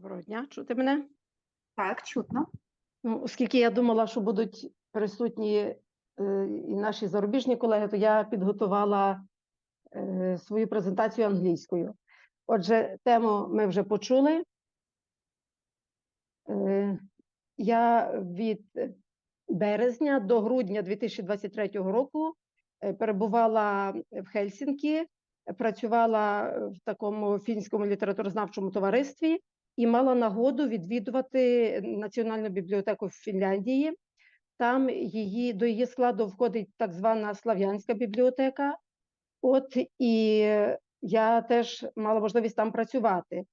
Доброго дня, чути мене? Так, чутно. Ну, оскільки я думала, що будуть присутні е, і наші зарубіжні колеги, то я підготувала е, свою презентацію англійською. Отже, тему ми вже почули. Е, я від березня до грудня 2023 року е, перебувала в Хельсінкі, працювала в такому фінському літературознавчому товаристві і мала нагоду відвідувати Національну бібліотеку в Фінляндії. Там її до її складу входить так звана Слав'янська бібліотека. От і я теж мала можливість там працювати.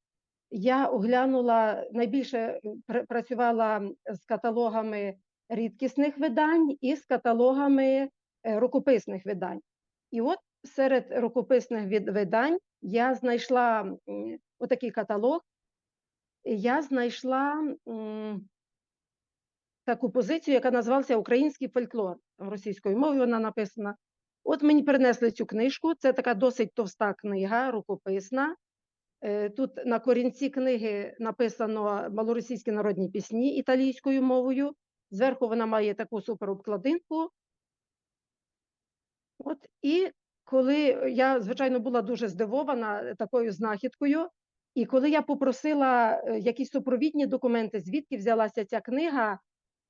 Я оглянула найбільше працювала з каталогами рідкісних видань і з каталогами е, рукописних видань. І от серед рукописних видань я знайшла отакий каталог. Я знайшла таку позицію, яка називалася Український фольклор російською мовою. Вона написана. От мені принесли цю книжку. Це така досить товста книга, рукописна. Е, Тут на корінці книги написано малоросійські народні пісні італійською мовою. Зверху вона має таку суперобкладинку. От і коли я, звичайно, була дуже здивована такою знахідкою, і коли я попросила е, якісь супровідні документи, звідки взялася ця книга,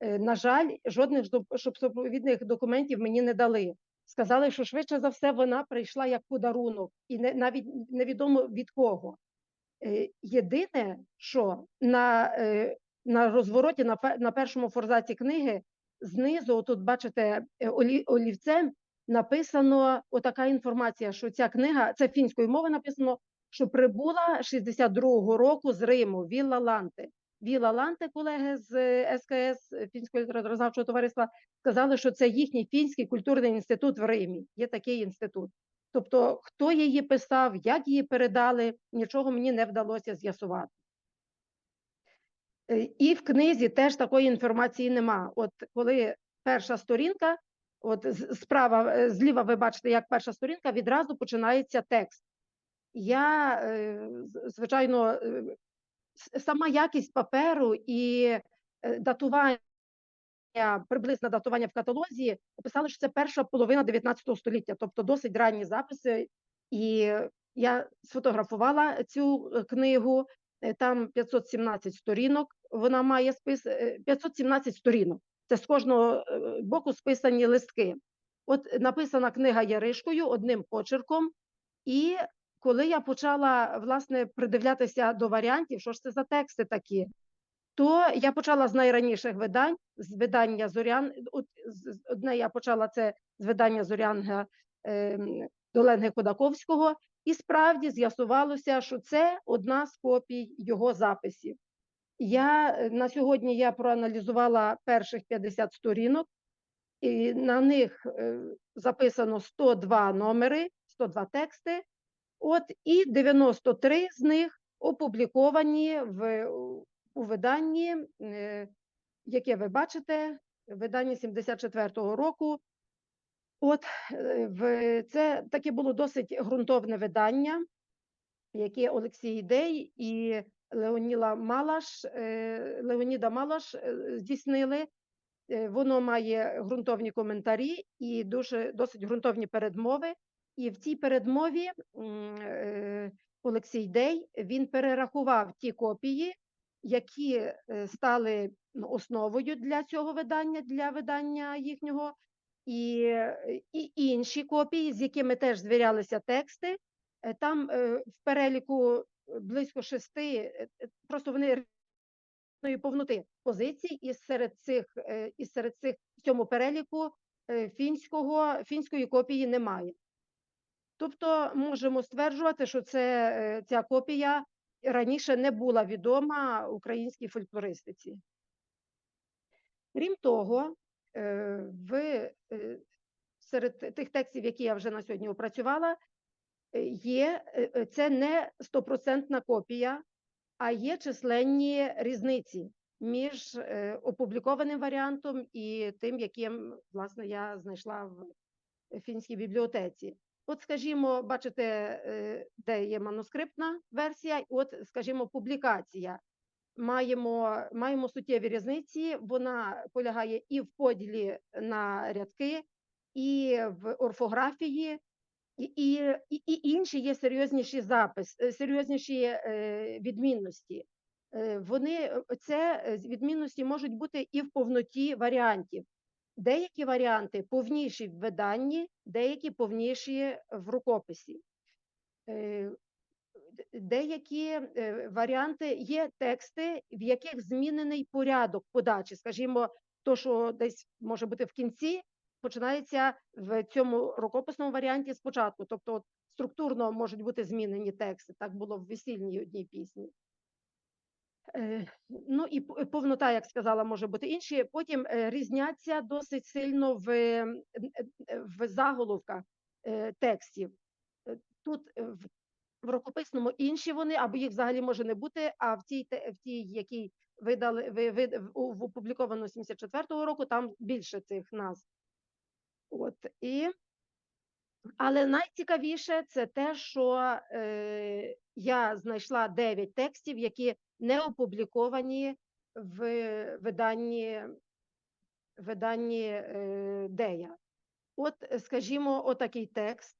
е, на жаль, жодних супровідних документів мені не дали. Сказали, що швидше за все вона прийшла як подарунок, і не, навіть невідомо від кого. Е, Єдине, що на, на розвороті, на, на першому форзаці книги, знизу, тут бачите, олі, олівцем написано отака інформація, що ця книга, це фінською мовою написано, що прибула 62-го року з Риму, Вілла Ланте. Вілла Ланте, колеги з е, СКС е, Фінського літературознавчого товариства, сказали, що це їхній фінський культурний інститут в Римі. Є такий інститут. Тобто, хто її писав, як її передали, нічого мені не вдалося з'ясувати. Е, І в книзі теж такої інформації нема. От коли перша сторінка, от справа, е, зліва ви бачите, як перша сторінка, відразу починається текст. Я, е, звичайно, е, сама якість паперу і е, датування, приблизне датування в каталозі, писали, що це перша половина 19 століття, тобто досить ранні записи. І я сфотографувала цю книгу, там 517 сторінок, вона має спис, е, 517 сторінок. Це з кожного боку списані листки. От написана книга Яришкою одним почерком, і коли я почала власне придивлятися до варіантів, що ж це за тексти такі, то я почала з найраніших видань, з видання Зорян. Одне я почала це з видання Зорянга ем, Доленги Кодаковського, і справді з'ясувалося, що це одна з копій його записів. Я е, на сьогодні я проаналізувала перших 50 сторінок, і на них е, записано 102 номери, 102 тексти. От і 93 з них опубліковані в у- виданні, е, яке ви бачите, виданні 74-го року. От е, в це таке було досить ґрунтовне видання, яке Олексій Ідей і Леоніла Малаш, е, Леоніда Малаш здійснили. Воно має ґрунтовні коментарі і дуже досить ґрунтовні передмови. І в цій передмові е, Олексій Дей він перерахував ті копії, які е, стали ну, основою для цього видання, для видання їхнього, і, і інші копії, з якими теж звірялися тексти. Е, Там в переліку близько шести, просто вони повноти позицій, і серед цих, і серед цих в цьому переліку фінського, фінської копії немає. Тобто можемо стверджувати, що це, е, ця копія раніше не була відома українській фольклористиці. Крім того, е, в, е, серед тих текстів, які я вже на сьогодні опрацювала, є, це не стопроцентна копія, а є численні різниці між опублікованим варіантом і тим, яким, власне, я знайшла в фінській бібліотеці. От, скажімо, бачите, е, де є манускриптна версія, от, скажімо, публікація. маємо, маємо суттєві різниці. Вона полягає і в поділі на рядки, і в орфографії, і, і, і, інші є серйозніші запис, е, серйозніші е, відмінності. Вони це відмінності можуть бути і в повноті варіантів. Деякі варіанти повніші в виданні, деякі повніші в рукописі. Е, Деякі е, варіанти є тексти, в яких змінений порядок подачі. Скажімо, то, що десь може бути в кінці, починається в цьому рукописному варіанті спочатку. Тобто, структурно можуть бути змінені тексти. Так було в весільній одній пісні. Е, Ну і повнота, як сказала, може бути інші. Потім е, різняться досить сильно в, е, в заголовках текстів. Тут в, рукописному інші вони, або їх взагалі може не бути, а в тій, в тій якій видали ви, ви, в, опубліковано 74-го року, там більше цих назв. От, і, але найцікавіше це те, що е, я знайшла 9 текстів, які не опубліковані в виданні, виданні е, Дея. От, е, скажімо, отакий текст.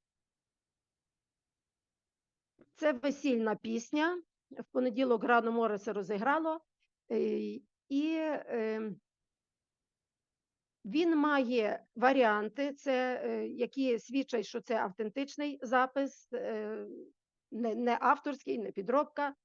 Це весільна пісня. В понеділок рано море це розіграло. І е, він має варіанти, це, е, які свідчать, що це автентичний запис, не авторський, не підробка.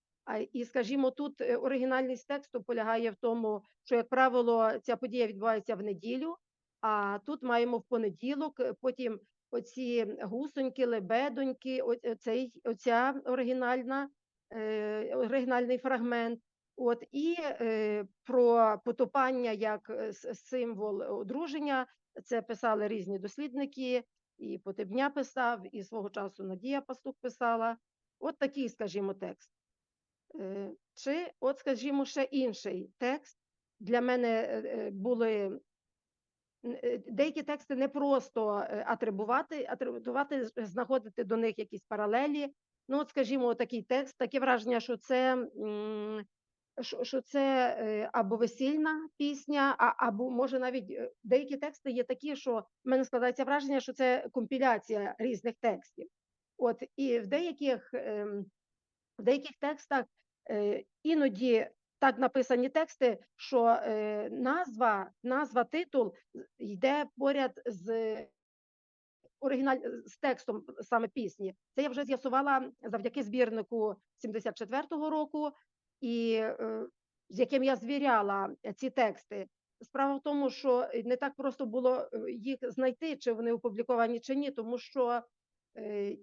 І, скажімо, тут е, оригінальність тексту полягає в тому, що, як правило, ця подія відбувається в неділю, а тут маємо в понеділок, е, потім оці гусоньки, лебедоньки, о- е, оця оригінальна, оригінальний фрагмент. От і е, про потопання як символ одруження. Це писали різні дослідники, і Потебня писав, і свого часу Надія Пастух писала. От такий, скажімо, текст. Е, Чи, от, скажімо, ще інший текст. Для мене е, е, були деякі тексти не просто атрибувати, атрибувати, знаходити до них якісь паралелі. Ну, от, скажімо, такий текст, таке враження, що це, що, це або весільна пісня, або може навіть деякі тексти є такі, що в мене складається враження, що це компіляція різних текстів. От і в деяких, ем, в деяких текстах іноді так написані тексти, що е, назва, назва, титул йде поряд з оригіналь з текстом саме пісні. Це я вже з'ясувала завдяки збірнику 74-го року, і е, з яким я звіряла е, ці тексти. Справа в тому, що е, не так просто було е, їх знайти, чи вони опубліковані чи ні, тому що е,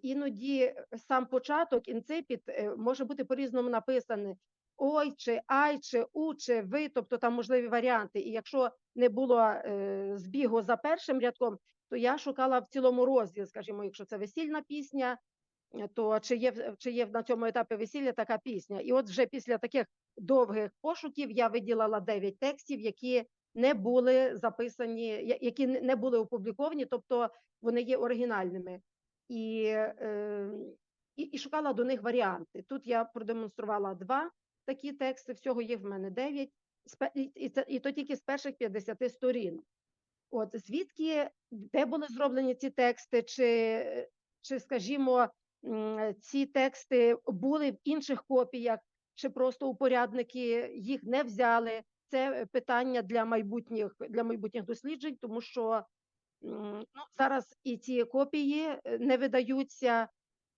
іноді сам початок, інципіт е, може бути по-різному написаний. Ой, чи ай, чи у, чи ви, тобто там можливі варіанти. І якщо не було е, збігу за першим рядком, то я шукала в цілому розділ, скажімо, якщо це весільна пісня, е, то чи є, чи є на цьому етапі весілля така пісня. І от вже після таких довгих пошуків я виділила 9 текстів, які не були записані, які не були опубліковані, тобто вони є оригінальними. І, е, і, і шукала до них варіанти. Тут я продемонструвала два такі тексти, всього їх в мене 9, і, це, і то тільки з перших 50 сторін. От звідки, де були зроблені ці тексти, чи, чи скажімо, ці тексти були в інших копіях, чи просто упорядники їх не взяли. Це питання для майбутніх для майбутніх досліджень, тому що ну, зараз і ці копії е, не видаються,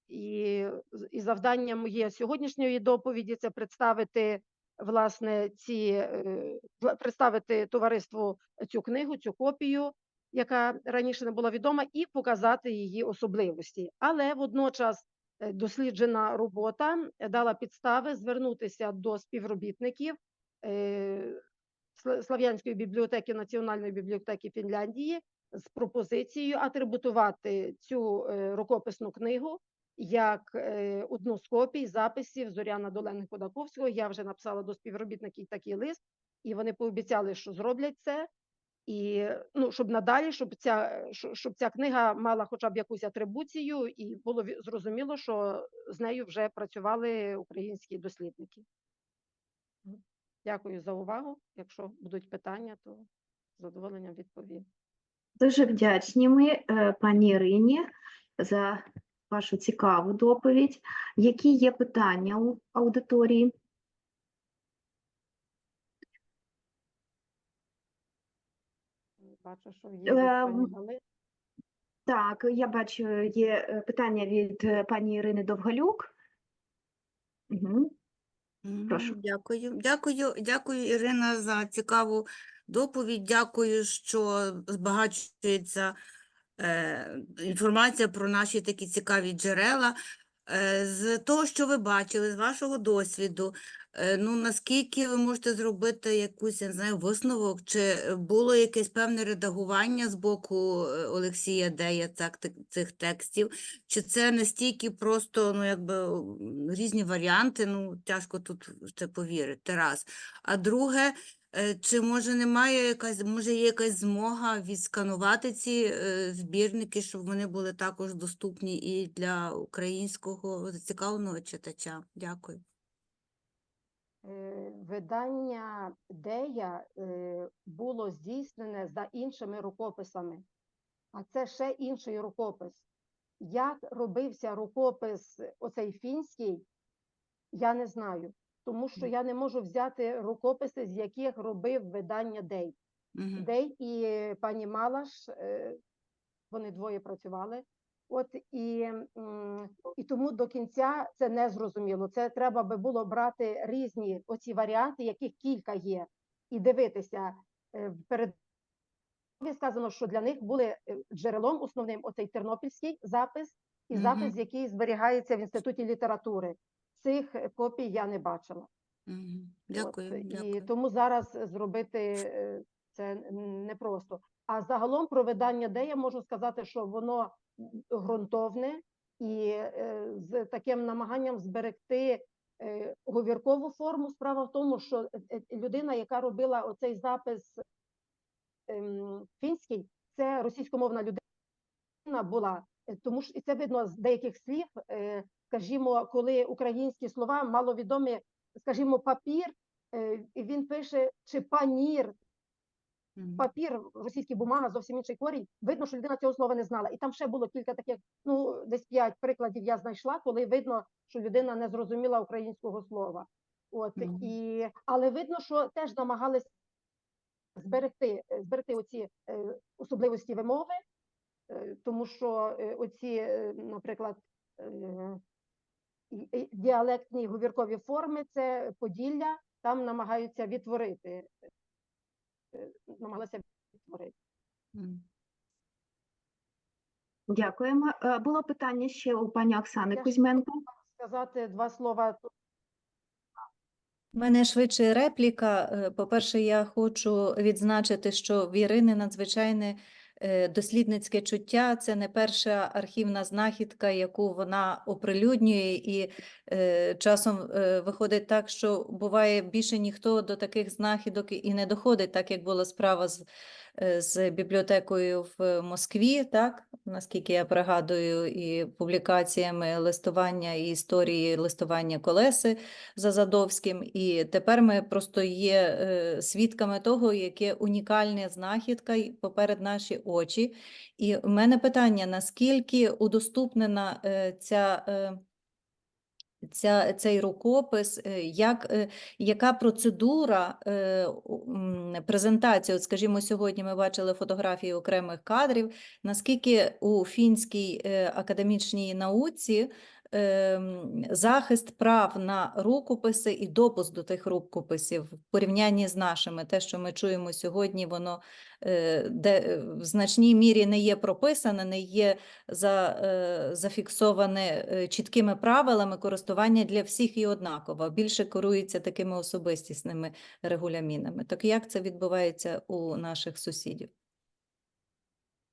і, і завданням моєї сьогоднішньої доповіді це представити власне ці е, представити товариству цю книгу, цю копію, яка раніше не була відома, і показати її особливості. Але водночас е, досліджена робота дала підстави звернутися до співробітників Слав'янської бібліотеки Національної бібліотеки Фінляндії з пропозицією атрибутувати цю е, рукописну книгу як е, одну з копій записів Зоряна Долених Ходаковського. Я вже написала до співробітників такий лист, і вони пообіцяли, що зроблять це. І ну, щоб надалі, щоб ця, щоб ця книга мала хоча б якусь атрибуцію, і було зрозуміло, що з нею вже працювали українські дослідники. Дякую за увагу. Якщо будуть питання, то з задоволенням відповім. Дуже вдячні ми е, пані Ірині за вашу цікаву доповідь. Які є питання у аудиторії? Бачу, що є Е, пані. Так, я бачу, є е, питання від е, пані Ірини Довгалюк. Угу. Прошу. Дякую. Дякую, дякую, Ірина, за цікаву доповідь. Дякую, що збагачується е, інформація про наші такі цікаві джерела. Е, з того, що ви бачили, з вашого досвіду, е, ну наскільки ви можете зробити якусь, я не знаю, висновок, чи було якесь певне редагування з боку е, Олексія Дея тих- цих текстів, чи це настільки просто, ну, якби різні варіанти, ну, тяжко тут це повірити, раз. А друге, чи може немає якась, може є якась змога відсканувати ці е, збірники, щоб вони були також доступні і для українського зацікавленого читача? Дякую. Е, Видання Дея е, було здійснене за іншими рукописами, а це ще інший рукопис. Як робився рукопис оцей фінський, я не знаю, тому що я не можу взяти рукописи, з яких робив видання Дей. Мгм. Дей і пані Малаш, е, вони двоє працювали. От і, і тому до кінця це не зрозуміло. Це треба би було брати різні оці варіанти, яких кілька є, і дивитися. Е, Перед сказано, що для них були е, джерелом основним оцей тернопільський запис і запис, який зберігається в інституті літератури. Цих е, копій я не бачила. Мгм. От, Дякую, і тому зараз зробити е, це непросто. А загалом про видання де я можу сказати, що воно ґрунтовне і е, з таким намаганням зберегти е, говіркову форму. Справа в тому, що е, е, людина, яка робила оцей запис ем, фінський, це російськомовна людина була. Е, Тому що і це видно з деяких слів, е, скажімо, коли українські слова маловідомі, скажімо, папір, е, і він пише чи панір, папір, російський бумага, зовсім інший корінь. Видно, що людина цього слова не знала. І там ще було кілька таких, ну десь п'ять прикладів я знайшла, коли видно, що людина не зрозуміла українського слова. От Мгм. і але видно, що теж намагались зберегти, е, зберегти оці е, особливості вимови, е, тому що е, оці, е, наприклад, е, діалектні говіркові форми, це Поділля, там намагаються відтворити. е, Намагалися відтворити. Дякуємо. Е, Було питання ще у пані Оксани Я Кузьменко. Сказати два слова У мене швидше репліка. Е, По-перше, я хочу відзначити, що в Ірини надзвичайне дослідницьке чуття. Це не перша архівна знахідка, яку вона оприлюднює, і е, часом е, виходить так, що буває більше ніхто до таких знахідок і не доходить, так як була справа з, е, з бібліотекою в Москві, так наскільки я пригадую, і публікаціями листування і історії листування колеси за Задовським, і тепер ми просто є е, свідками того, яке унікальна знахідка поперед наші очі. І в мене питання: наскільки удоступнена е, ця. Ця, цей рукопис, е, як, е, яка процедура е, презентації? От, скажімо, сьогодні ми бачили фотографії окремих кадрів, наскільки у фінській академічній науці захист прав на рукописи і допуск до тих рукописів в порівнянні з нашими, те, що ми чуємо сьогодні, воно е, де е, в значній мірі не є прописане, не є за, е, зафіксоване чіткими правилами користування для всіх і однаково, більше керується такими особистісними регулямінами. Так як це відбувається у наших сусідів?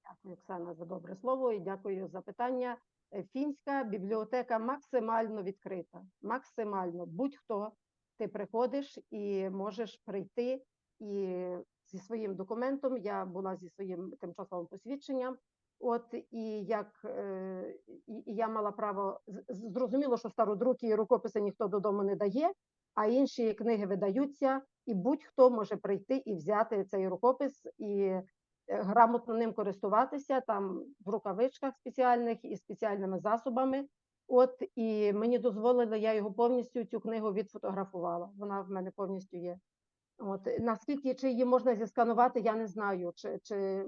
Дякую, Оксана, за добре слово і дякую за питання. Е, Фінська бібліотека максимально відкрита. Максимально. Будь-хто ти приходиш і можеш прийти і зі своїм документом. Я була зі своїм тимчасовим посвідченням, От і як е, і, я мала право зрозуміло, що стародруки і рукописи ніхто додому не дає, а інші книги видаються, і будь-хто може прийти і взяти цей рукопис і грамотно ним користуватися там в рукавичках спеціальних і спеціальними засобами. От і мені дозволили, я його повністю цю книгу відфотографувала. Вона в мене повністю є. От наскільки чи її можна зісканувати, я не знаю, чи, чи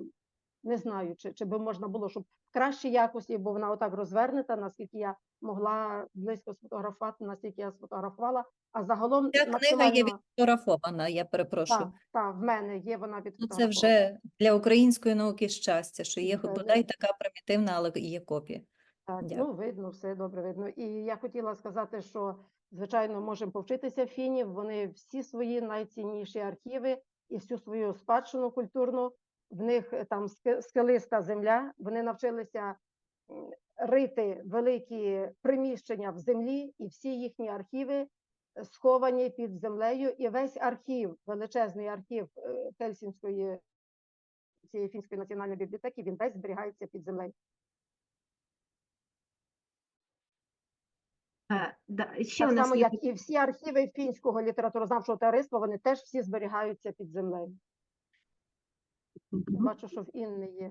не знаю, чи, чи би можна було, щоб в кращій якості, бо вона отак розвернута, наскільки я могла близько сфотографувати, наскільки я сфотографувала. А загалом Ця книга максимально є відфотографована, я перепрошую. так, так, в мене є вона Ну, це вже для української науки щастя, що є хоч бодай така примітивна, але є копія. Так, Дякую. ну видно, все добре видно. І я хотіла сказати, що звичайно можемо повчитися фінів. Вони всі свої найцінніші архіви і всю свою спадщину культурну. В них е, там скелиста земля. Вони навчилися рити великі приміщення в землі, і всі їхні архіви е, сховані під землею. І весь архів, величезний архів е, Хельсінської цієї фінської національної бібліотеки, він весь зберігається під землею. Да, ще Так само, як і всі архіви фінського літературознавчого товариства, вони теж всі зберігаються під землею. Бачу, що в Інни є.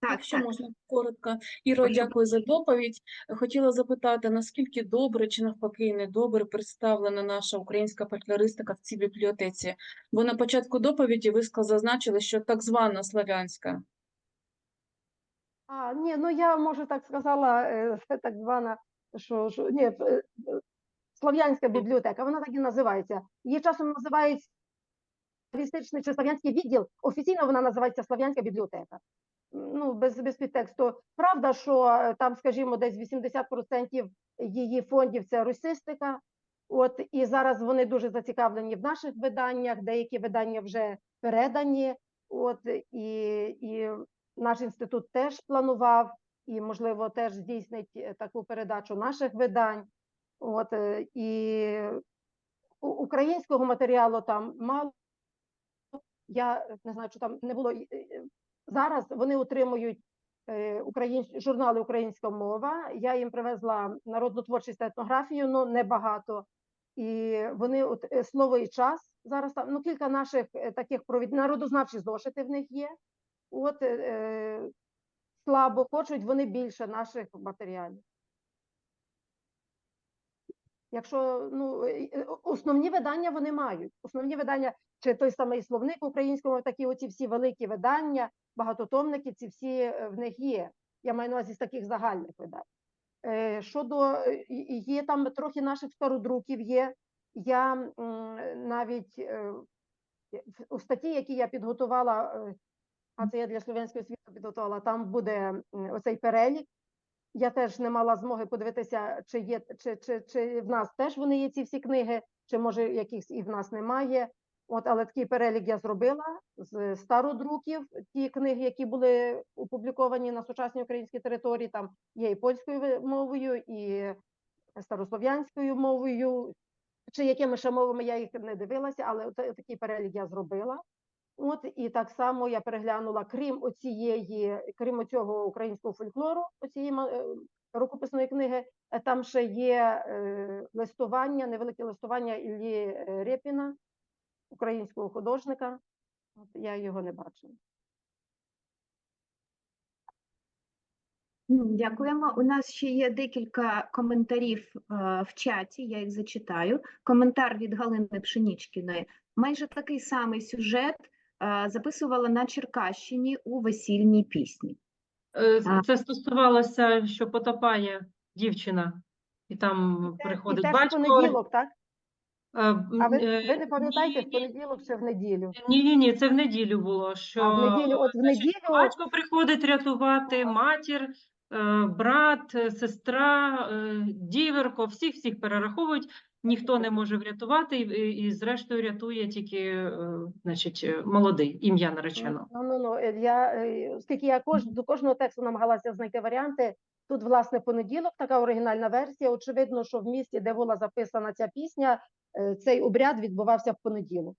Так, Якщо так. можна коротко. Іро, дякую за доповідь. Хотіла запитати, наскільки добре чи навпаки недобре представлена наша українська фольклористика в цій бібліотеці? Бо на початку доповіді ви зазначили, що так звана славянська. А, ні, ну я може так сказала, е, так звана, що, що ні, е, е, Слов'янська бібліотека, вона так і називається. Її часом називають лінгвістичний чи слов'янський відділ. Офіційно вона називається Слов'янська бібліотека. Ну, без, без підтексту. Правда, що е, там, скажімо, десь 80% її фондів це русистика. От і зараз вони дуже зацікавлені в наших виданнях. Деякі видання вже передані. От і, і наш інститут теж планував і, можливо, теж здійснить е, таку передачу наших видань. От е, і українського матеріалу там мало. Я не знаю, чи там не було зараз. Вони отримують е, українсь... журнали Українська мова. Я їм привезла народну творчість та етнографію, але небагато. І вони от е, слово і час зараз там ну кілька наших е, таких провід народознавчі зошити в них є. От е, слабо хочуть вони більше наших матеріалів. Якщо ну основні видання вони мають. Основні видання, чи той самий словник українського, такі оці всі великі видання, багатотомники, ці всі е, в них є. Я маю на увазі з таких загальних видань. Е, Щодо е, є там трохи наших стародруків є. Я навіть у статті, які я підготувала, а це я для слов'янської освіти підготувала, там буде оцей перелік. Я теж не мала змоги подивитися, чи є чи, чи, чи в нас теж вони є ці всі книги, чи може якихось і в нас немає. От, але такий перелік я зробила з стародруків, ті книги, які були опубліковані на сучасній українській території. Там є і польською мовою, і старослов'янською мовою, чи якими ще мовами я їх не дивилася, але такий перелік я зробила. От і так само я переглянула, крім оцієї, крім цього українського фольклору, оцієї е, рукописної книги, е, там ще є е, листування, невелике листування Іллі Рєпіна, українського художника. От я його не бачила. Дякуємо. У нас ще є декілька коментарів е, в чаті, я їх зачитаю. Коментар від Галини Пшенічкіної. Майже такий самий сюжет е, записувала на Черкащині у весільній пісні. Е, А. Це стосувалося, що потопає дівчина, і там Це- приходить і батько. понеділок, так? А ви, е, ви не пам'ятаєте, в понеділок чи в неділю? Ні, ні, ні, це в неділю було. Що А в неділю, от в значить, неділю, батько приходить рятувати, матір, е, брат, е, сестра, діверко, всіх всіх перераховують. Ніхто не може врятувати, і, і, зрештою рятує тільки значить, молодий, ім'я нареченого. Ну, ну, ну, я, оскільки я кож, до кожного тексту намагалася знайти варіанти, тут, власне, понеділок, така оригінальна версія. Очевидно, що в місті, де була записана ця пісня, цей обряд відбувався в понеділок.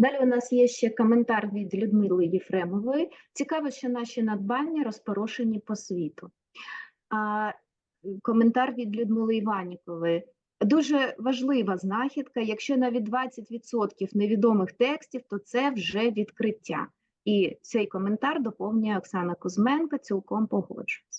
Далі у нас є ще коментар від Людмили Єфремової. Цікаво, що наші надбання розпорошені по світу. А, коментар від Людмили Іванікової. Дуже важлива знахідка. Якщо навіть 20% невідомих текстів, то це вже відкриття. І цей коментар доповнює Оксана Кузьменко, цілком погоджуюсь.